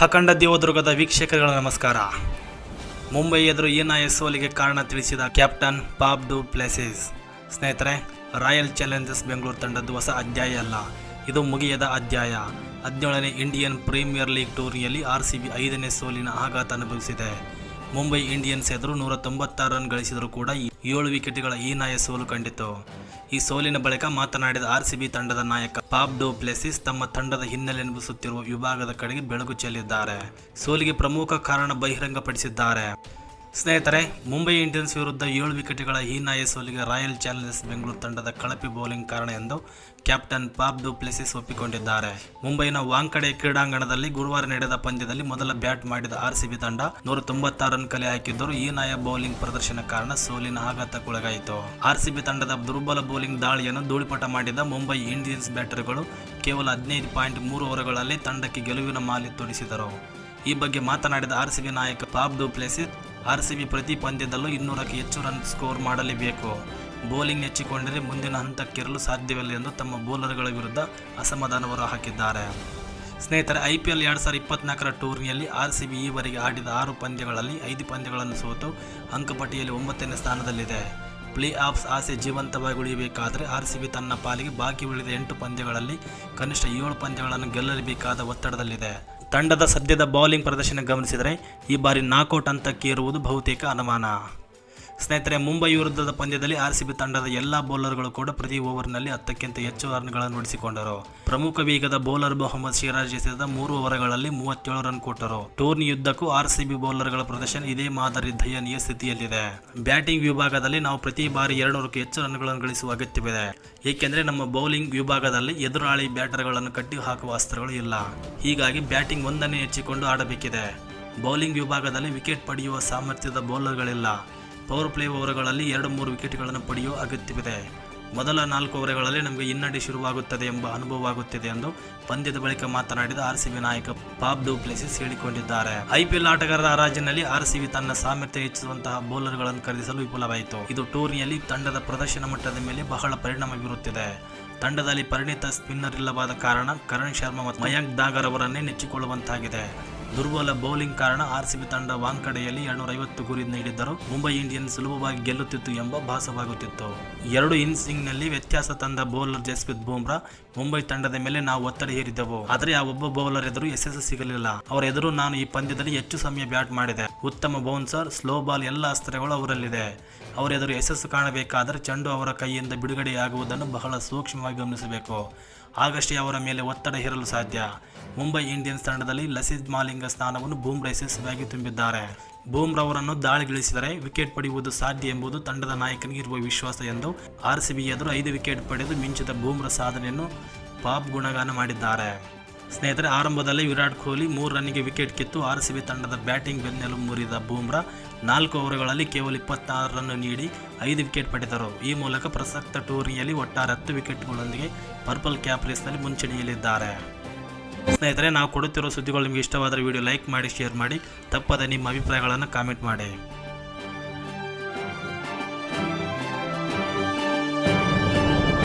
ಅಖಂಡ ದೇವದುರ್ಗದ ವೀಕ್ಷಕಗಳ ನಮಸ್ಕಾರ. ಮುಂಬೈ ಎದುರು ಏನಾಯ ಸೋಲಿಗೆ ಕಾರಣ ತಿಳಿಸಿದ ಕ್ಯಾಪ್ಟನ್ ಪಾಪ್ ಡು ಪ್ಲೇಸಸ್. ಸ್ನೇಹಿತರೆ, ರಾಯಲ್ ಚಾಲೆಂಜರ್ಸ್ ಬೆಂಗಳೂರು ತಂಡದ್ದು ಹೊಸ ಅಧ್ಯಾಯ ಅಲ್ಲ. ಇದು ಮುಗಿಯದ ಅಧ್ಯಾಯ. ಹದಿನೇಳನೇ ಇಂಡಿಯನ್ ಪ್ರೀಮಿಯರ್ ಲೀಗ್ ಟೂರ್ನಿಯಲ್ಲಿ ಆರ್ ಸಿ ಬಿ ಐದನೇ ಸೋಲಿನ ಆಘಾತ ಅನುಭವಿಸಿದೆ. ಮುಂಬೈ ಇಂಡಿಯನ್ಸ್ ಎದುರು ನೂರ ತೊಂಬತ್ತಾರು ರನ್ ಗಳಿಸಿದರೂ ಕೂಡ ಏಳು ವಿಕೆಟ್ಗಳ ಹೀನಾಯ ಸೋಲು ಕಂಡಿತು ಈ ಸೋಲಿನ ಬಳಿಕ ಮಾತನಾಡಿದ ಆರ್ ತಂಡದ ನಾಯಕ ಪಾಪ್ ಡೋ ಪ್ಲೆಸಿಸ್ ತಮ್ಮ ತಂಡದ ಹಿನ್ನೆಲೆ ಎನಿಸುತ್ತಿರುವ ವಿಭಾಗದ ಕಡೆಗೆ ಬೆಳಕು ಚೆಲ್ಲಿದ್ದಾರೆ. ಸೋಲಿಗೆ ಪ್ರಮುಖ ಕಾರಣ ಬಹಿರಂಗಪಡಿಸಿದ್ದಾರೆ. ಸ್ನೇಹಿತರೆ, ಮುಂಬೈ ಇಂಡಿಯನ್ಸ್ ವಿರುದ್ಧ ಏಳು ವಿಕೆಟ್ಗಳ ಹೀನಾಯ ಸೋಲಿಗೆ ರಾಯಲ್ ಚಾಲೆಂಜರ್ಸ್ ಬೆಂಗಳೂರು ತಂಡದ ಕಳಪೆ ಬೌಲಿಂಗ್ ಕಾರಣ ಎಂದು ಕ್ಯಾಪ್ಟನ್ ಪಾಪ್ ಡು ಪ್ಲೆಸಿಸ್ ಒಪ್ಪಿಕೊಂಡಿದ್ದಾರೆ. ಮುಂಬೈನ ವಾಂಕಡೆ ಕ್ರೀಡಾಂಗಣದಲ್ಲಿ ಗುರುವಾರ ನಡೆದ ಪಂದ್ಯದಲ್ಲಿ ಮೊದಲ ಬ್ಯಾಟ್ ಮಾಡಿದ ಆರ್ ತಂಡ ನೂರ ತೊಂಬತ್ತಾರು ರನ್ ಕಲೆ ಹಾಕಿದ್ದರೂ ಹೀನಾಯ ಬೌಲಿಂಗ್ ಪ್ರದರ್ಶನ ಕಾರಣ ಸೋಲಿನ ಆಘಾತಕ್ಕೊಳಗಾಯಿತು ಆರ್ ತಂಡದ ದುರ್ಬಲ ಬೌಲಿಂಗ್ ದಾಳಿಯನ್ನು ಧೂಳಿಪಟ ಮಾಡಿದ ಮುಂಬೈ ಇಂಡಿಯನ್ಸ್ ಬ್ಯಾಟರ್ಗಳು ಕೇವಲ ಹದಿನೈದು ಪಾಯಿಂಟ್ ಮೂರು ಓವರ್ಗಳಲ್ಲಿ ತಂಡಕ್ಕೆ ಗೆಲುವಿನ ಮಾಲಿ ತೊಡಿಸಿದರು. ಈ ಬಗ್ಗೆ ಮಾತನಾಡಿದ ಆರ್ ಸಿ ಬಿ ನಾಯಕ Faf du Plessis R C B ಪ್ರತಿ ಪಂದ್ಯದಲ್ಲೂ ಇನ್ನೂರಕ್ಕೆ ಹೆಚ್ಚು ರನ್ ಸ್ಕೋರ್ ಮಾಡಲೇಬೇಕು. ಬೌಲಿಂಗ್ ಹೆಚ್ಚಿಕೊಂಡರೆ ಮುಂದಿನ ಹಂತಕ್ಕಿರಲು ಸಾಧ್ಯವಿಲ್ಲ ಎಂದು ತಮ್ಮ ಬೌಲರ್ಗಳ ವಿರುದ್ಧ ಅಸಮಾಧಾನ ಹೊರಹಾಕಿದ್ದಾರೆ ಸ್ನೇಹಿತರೆ, ಐ ಪಿ ಎಲ್ ಎರಡು ಸಾವಿರದ ಇಪ್ಪತ್ನಾಲ್ಕರ ಟೂರ್ನಿಯಲ್ಲಿ ಆರ್ ಸಿ ಬಿ ಈವರೆಗೆ ಆಡಿದ ಆರು ಪಂದ್ಯಗಳಲ್ಲಿ ಐದು ಪಂದ್ಯಗಳನ್ನು ಸೋತು ಅಂಕಪಟ್ಟಿಯಲ್ಲಿ ಒಂಬತ್ತನೇ ಸ್ಥಾನದಲ್ಲಿದೆ. ಪ್ಲೇ ಆಫ್ಸ್ ಆಸೆ ಜೀವಂತವಾಗಿ ಉಳಿಯಬೇಕಾದರೆ ಆರ್ ಸಿ ಬಿ ತನ್ನ ಪಾಲಿಗೆ ಬಾಕಿ ಉಳಿದ ಎಂಟು ಪಂದ್ಯಗಳಲ್ಲಿ ಕನಿಷ್ಠ ಏಳು ಪಂದ್ಯಗಳನ್ನು ಗೆಲ್ಲಲೇಬೇಕಾದ ಒತ್ತಡದಲ್ಲಿದೆ. ತಂಡದ ಸದ್ಯದ ಬೌಲಿಂಗ್ ಪ್ರದರ್ಶನ ಗಮನಿಸಿದರೆ ಈ ಬಾರಿ ನಾಕೌಟ್ ಹಂತಕ್ಕೆ ಇರುವುದು ಬಹುತೇಕ ಅನುಮಾನ. ಸ್ನೇಹಿತರೆ, ಮುಂಬೈ ವಿರುದ್ಧದ ಪಂದ್ಯದಲ್ಲಿ ಆರ್ ಸಿ ಬಿ ತಂಡದ ಎಲ್ಲಾ ಬೌಲರ್ಗಳು ಕೂಡ ಪ್ರತಿ ಓವರ್ನಲ್ಲಿ ಹತ್ತಕ್ಕಿಂತ ಹೆಚ್ಚು ರನ್ಗಳನ್ನು ಉಳಿಸಿಕೊಂಡರು. ಪ್ರಮುಖ ವೇಗದ ಬೌಲರ್ ಮೊಹಮ್ಮದ್ ಸಿರಾಜ್ ಎಸೆದ ಮೂರು ಓವರ್ಗಳಲ್ಲಿ ಮೂವತ್ತೇಳು ರನ್ ಕೊಟ್ಟರು. ಟೂರ್ನಿ ಯುದ್ಧಕ್ಕೂ ಆರ್ ಸಿ ಬಿ ಬೌಲರ್ಗಳ ಪ್ರದರ್ಶನ ಇದೇ ಮಾದರಿ ದಯನೀಯ ಸ್ಥಿತಿಯಲ್ಲಿದೆ. ಬ್ಯಾಟಿಂಗ್ ವಿಭಾಗದಲ್ಲಿ ನಾವು ಪ್ರತಿ ಬಾರಿ ಎರಡುನೂರಕ್ಕೂ ಹೆಚ್ಚು ರನ್ಗಳನ್ನು ಗಳಿಸುವ ಅಗತ್ಯವಿದೆ. ಏಕೆಂದರೆ, ನಮ್ಮ ಬೌಲಿಂಗ್ ವಿಭಾಗದಲ್ಲಿ ಎದುರಾಳಿ ಬ್ಯಾಟರ್ಗಳನ್ನು ಕಟ್ಟಿ ಹಾಕುವ ಅಸ್ತ್ರಗಳು ಇಲ್ಲ. ಹೀಗಾಗಿ ಬ್ಯಾಟಿಂಗ್ ಒಂದನ್ನೇ ಹೆಚ್ಚಿಕೊಂಡು ಆಡಬೇಕಿದೆ. ಬೌಲಿಂಗ್ ವಿಭಾಗದಲ್ಲಿ ವಿಕೆಟ್ ಪಡೆಯುವ ಸಾಮರ್ಥ್ಯದ ಬೌಲರ್ಗಳಿಲ್ಲ. ಪವರ್ ಪ್ಲೇ ಓವರ್ಗಳಲ್ಲಿ ಎರಡು ಮೂರು ವಿಕೆಟ್ಗಳನ್ನು ಪಡೆಯುವ ಅಗತ್ಯವಿದೆ. ಮೊದಲ ನಾಲ್ಕು ಓವರ್ಗಳಲ್ಲಿ ನಮಗೆ ಹಿನ್ನಡೆ ಶುರುವಾಗುತ್ತದೆ ಎಂಬ ಅನುಭವವಾಗುತ್ತಿದೆ ಎಂದು ಪಂದ್ಯದ ಬಳಿಕ ಮಾತನಾಡಿದ ಆರ್ ಸಿ ಬಿ ನಾಯಕ ಪಾಬ್ ಡೂ ಪ್ಲೇಸಿಸ್ ಹೇಳಿಕೊಂಡಿದ್ದಾರೆ. ಐಪಿಎಲ್ ಆಟಗಾರರ ಹರಾಜಿನಲ್ಲಿ ಆರ್ ಸಿ ಬಿ ತನ್ನ ಸಾಮರ್ಥ್ಯ ಹೆಚ್ಚಿಸುವಂತಹ ಬೌಲರ್ಗಳನ್ನು ಖರೀದಿಸಲು ವಿಫಲವಾಯಿತು. ಇದು ಟೂರ್ನಿಯಲ್ಲಿ ತಂಡದ ಪ್ರದರ್ಶನ ಮಟ್ಟದ ಮೇಲೆ ಬಹಳ ಪರಿಣಾಮ ಬೀರುತ್ತಿದೆ. ತಂಡದಲ್ಲಿ ಪರಿಣಿತ ಸ್ಪಿನ್ನರ್ ಇಲ್ಲವಾದ ಕಾರಣ ಕರಣ್ ಶರ್ಮಾ ಮತ್ತು ಮಯಾಂಕ್ ದಾಗರ್ ಅವರನ್ನೇ ನೆಚ್ಚಿಕೊಳ್ಳುವಂತಾಗಿದೆ. ದುರ್ಬಲ ಬೌಲಿಂಗ್ ಕಾರಣ ಆರ್ ಸಿ ಬಿ ತಂಡ ವಾಂಕಡೆಯಲ್ಲಿ ಎರಡ್ನೂರ ಐವತ್ತು ಗುರಿ ನೀಡಿದ್ದರು. ಮುಂಬೈ ಇಂಡಿಯನ್ಸ್ ಸುಲಭವಾಗಿ ಗೆಲ್ಲುತ್ತಿತ್ತು ಎಂಬ ಭಾಸವಾಗುತ್ತಿತ್ತು. ಎರಡು ಇನ್ನಿಂಗ್ಸ್ನಲ್ಲಿ ವ್ಯತ್ಯಾಸ ತಂದ ಬೌಲರ್ ಜಸ್ಪ್ರೀತ್ ಬೂಮ್ರಾ ಮುಂಬೈ ತಂಡದ ಮೇಲೆ ನಾವು ಒತ್ತಡ ಹೇರಿದ್ದೆವು. ಆದರೆ ಆ ಒಬ್ಬ ಬೌಲರ್ ಎದುರು ಯಶಸ್ಸು ಸಿಗಲಿಲ್ಲ. ಅವರ ಎದುರು ನಾನು ಈ ಪಂದ್ಯದಲ್ಲಿ ಹೆಚ್ಚು ಸಮಯ ಬ್ಯಾಟ್ ಮಾಡಿದೆ. ಉತ್ತಮ ಬೌನ್ಸರ್, ಸ್ಲೋ ಬಾಲ್ ಎಲ್ಲ ಅಸ್ತ್ರಗಳು ಅವರಲ್ಲಿದೆ. ಅವರ ಎದುರು ಯಶಸ್ಸು ಕಾಣಬೇಕಾದರೆ ಚೆಂಡು ಅವರ ಕೈಯಿಂದ ಬಿಡುಗಡೆಯಾಗುವುದನ್ನು ಬಹಳ ಸೂಕ್ಷ್ಮವಾಗಿ ಗಮನಿಸಬೇಕು. ಆಗಷ್ಟೇ ಅವರ ಮೇಲೆ ಒತ್ತಡ ಹೇರಲು ಸಾಧ್ಯ. ಮುಂಬೈ ಇಂಡಿಯನ್ಸ್ ತಂಡದಲ್ಲಿ ಲಸಿತ್ ಮಾಲಿಂಗ ಸ್ಥಾನವನ್ನು ಬೂಮ್ರಾ ಯಶಸ್ವಿಯಾಗಿ ತುಂಬಿದ್ದಾರೆ. ಬೂಮ್ರಾ ಅವರನ್ನು ದಾಳಿಗಿಳಿಸಿದರೆ ವಿಕೆಟ್ ಪಡೆಯುವುದು ಸಾಧ್ಯ ಎಂಬುದು ತಂಡದ ನಾಯಕನಿಗೆ ಇರುವ ವಿಶ್ವಾಸ ಎಂದು ಆರ್ ಸಿ ಬಿ ಎದುರು ಐದು ವಿಕೆಟ್ ಪಡೆದು ಮಿಂಚಿದ ಬೂಮ್ರಾ ಸಾಧನೆಯನ್ನು ಪಾಪ್ ಗುಣಗಾನ ಮಾಡಿದ್ದಾರೆ. ಸ್ನೇಹಿತರೆ, ಆರಂಭದಲ್ಲಿ ವಿರಾಟ್ ಕೊಹ್ಲಿ ಮೂರು ರನ್ನಿಗೆ ವಿಕೆಟ್ ಕಿತ್ತು ಆರ್ ಸಿ ಬಿ ತಂಡದ ಬ್ಯಾಟಿಂಗ್ ಬೆನ್ನೆಲು ಮುರಿದ ಬೂಮ್ರಾ ನಾಲ್ಕು ಓವರ್ಗಳಲ್ಲಿ ಕೇವಲ ಇಪ್ಪತ್ತಾರು ರನ್ ನೀಡಿ ಐದು ವಿಕೆಟ್ ಪಡೆದರು. ಈ ಮೂಲಕ ಪ್ರಸಕ್ತ ಟೂರ್ನಿಯಲ್ಲಿ ಒಟ್ಟಾರೆ ಹತ್ತು ವಿಕೆಟ್ಗಳೊಂದಿಗೆ ಪರ್ಪಲ್ ಕ್ಯಾಪ್ ರೇಸ್ನಲ್ಲಿ ಮುಂಚೂಣಿಯಲ್ಲಿದ್ದಾರೆ. ಸ್ನೇಹಿತರೆ, ನಾವು ಕೊಡುತ್ತಿರುವ ಸುದ್ದಿಗಳು ನಿಮಗೆ ಇಷ್ಟವಾದರೆ ವಿಡಿಯೋ ಲೈಕ್ ಮಾಡಿ, ಶೇರ್ ಮಾಡಿ, ತಪ್ಪದೆ ನಿಮ್ಮ ಅಭಿಪ್ರಾಯಗಳನ್ನು ಕಾಮೆಂಟ್ ಮಾಡಿ.